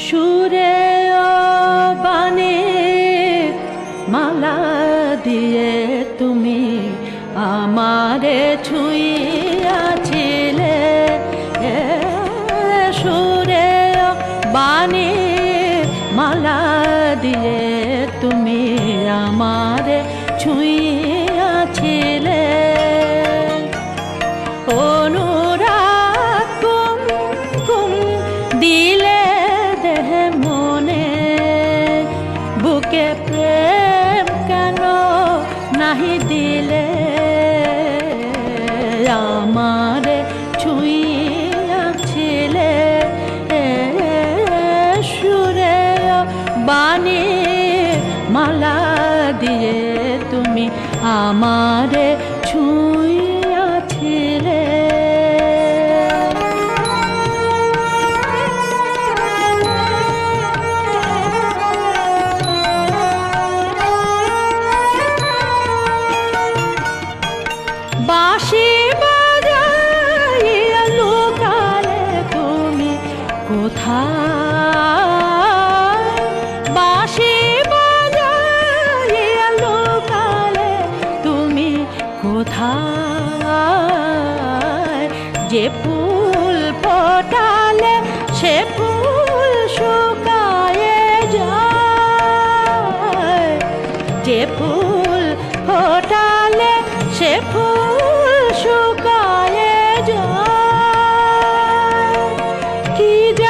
সুরে বানে মালা দিয়ে আমারে ছুঁইয়াছিলে, এ সুরে বাণী মালা দিয়ে তুমি আমারে ছুঁইয়াছিলে। অনুরাগ কুম কুম দিলে দেহ মনে, বুকে প্রেম কেন নাহি দিলে? আমারে ছুঁইয়াছিলে সুরে বাণী মালা দিয়ে তুমি আমারে ছুঁইয়াছিলে বাঁশি কোথায় বাঁশি বাজাইয়া তুমি কোথায়? যে ফুল ফোটালে সে ফুল শুকায়ে যায়। যে ফুল ফোটালে সে ফুল শুকায়ে যায়। কি যেন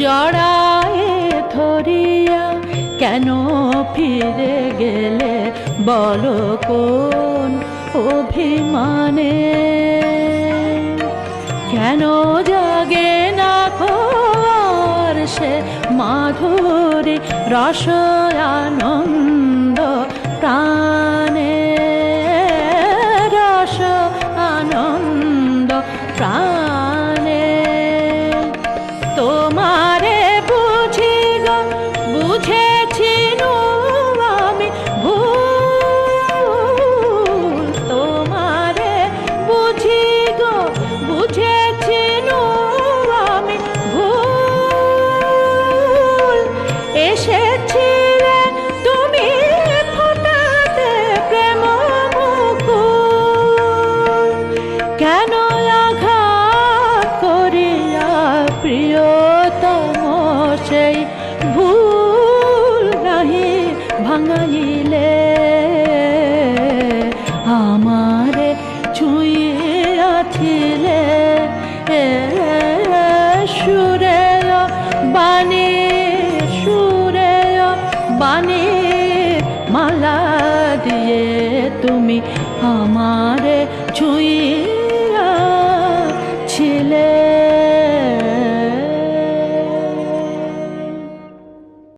জড়ায়ে ধরিয়া কেন ফিরে গেলে? বলো কোন অভিমানে? কেন জাগে না খোর সে মাধুরী রস আনন্দ প্রাণে? রস আনন্দ বুঝেছি মালা দিয়ে তুমি আমারে ছুঁই